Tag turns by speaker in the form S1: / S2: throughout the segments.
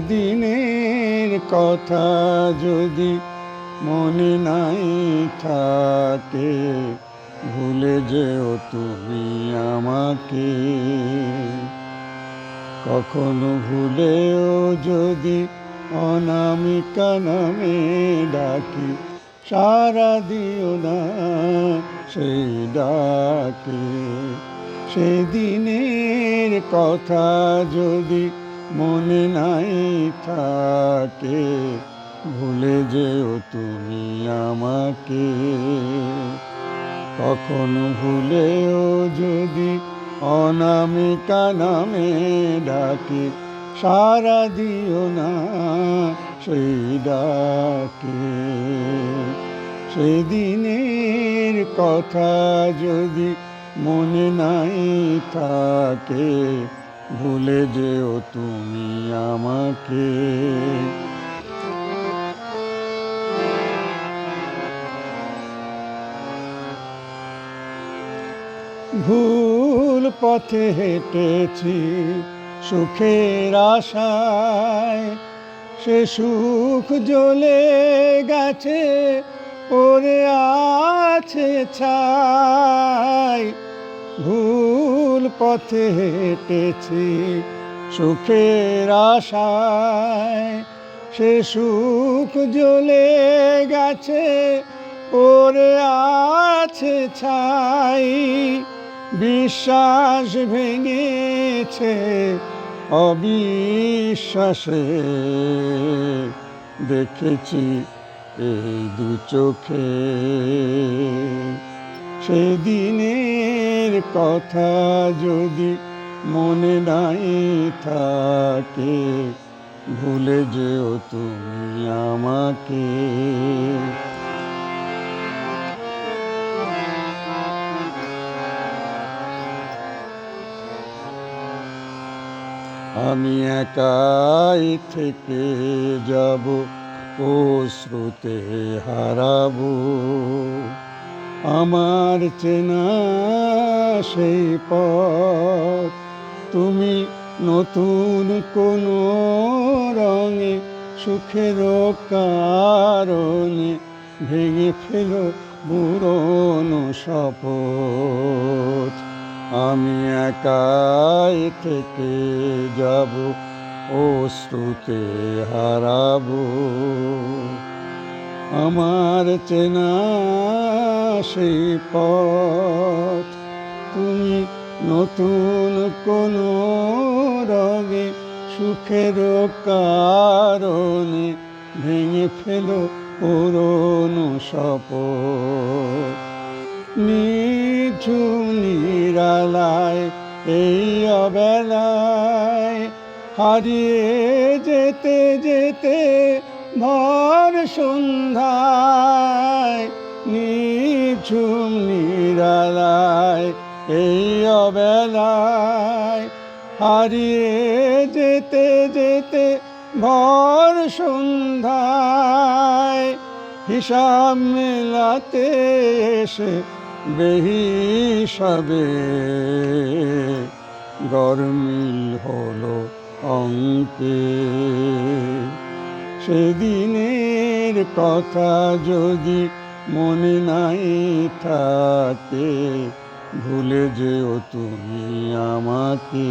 S1: সেদিনের কথা যদি মনে নাই থাকে ভুলে যেও তুমি আমাকে কখনো ভুলেও যদি অনামিকা নামে ডাকি সারা দিও না সেই ডাকে। সেদিনের কথা যদি মনে নাই থাকে, ভুলে যেও তুমি আমাকে। কখনো ভুলেও যদি অনামিকা নামে ডাকে সারা দিও না সেই ডাকে সেদিনের কথা যদি মনে নাই থাকে, ভুলে যেও তুমি আমাকে। ভুল পথে হেঁটেছি সুখের আশায় সে সুখ জ্বলে গেছে, ওরে আছে ছাই। ভুল পথে হেঁটেছি সুখের আশায়, সে সুখ জ্বলে গেছে, ওরে আছে ছাই। বিশ্বাস ভেঙেছে, অবিশ্বাসে। দেখেছি এই দু চোখে। সেদিনের কথা যদি মনে নাই থাকে, ভুলে যেও তুমি আমাকে। আমি একাই থেকে যাব, ও স্রোতে হারাবো। আমার চেনা সেই পথ, তুমি নতুন কোনো রঙে, সুখের কারণে ভেঙে ফেলো পুরনো শপথ। আমি একাই থেকে যাব, ও স্রোতে হারাবো। আমার চেনা সেই পথ, তুমি নতুন কোনো রঙে সুখের কারণে ভেঙে ফেলো পুরনো শপথ। নিঝুম নিরালায় এই অবেলায় হারিয়ে যেতে যেতে ভর সন্ধ্যায় নিঝুম নিরালায় এই অবেলায় হারিয়ে যেতে যেতে ভর সন্ধ্যায়, হিসাব মেলাতে এসে বেহিসাবে গরমিল হলো অঙ্কে। সেদিনের কথা যদি মনে নাই থাকে, ভুলে যেও তুমি আমাকে।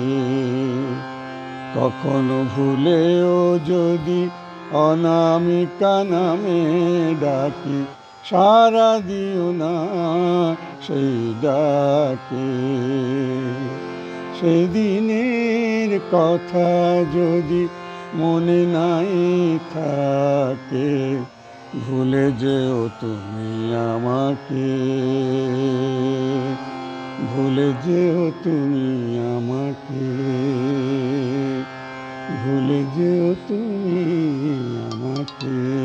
S1: কখনো ভুলেও যদি অনামিকা নামে ডাকি সারা দিও না সেই ডাকে সেদিনের কথা যদি মনে নাই থাকে, ভুলে যেও তুমি আমাকে। ভুলে যেও তুমি আমাকে। ভুলে যেও তুমি আমাকে।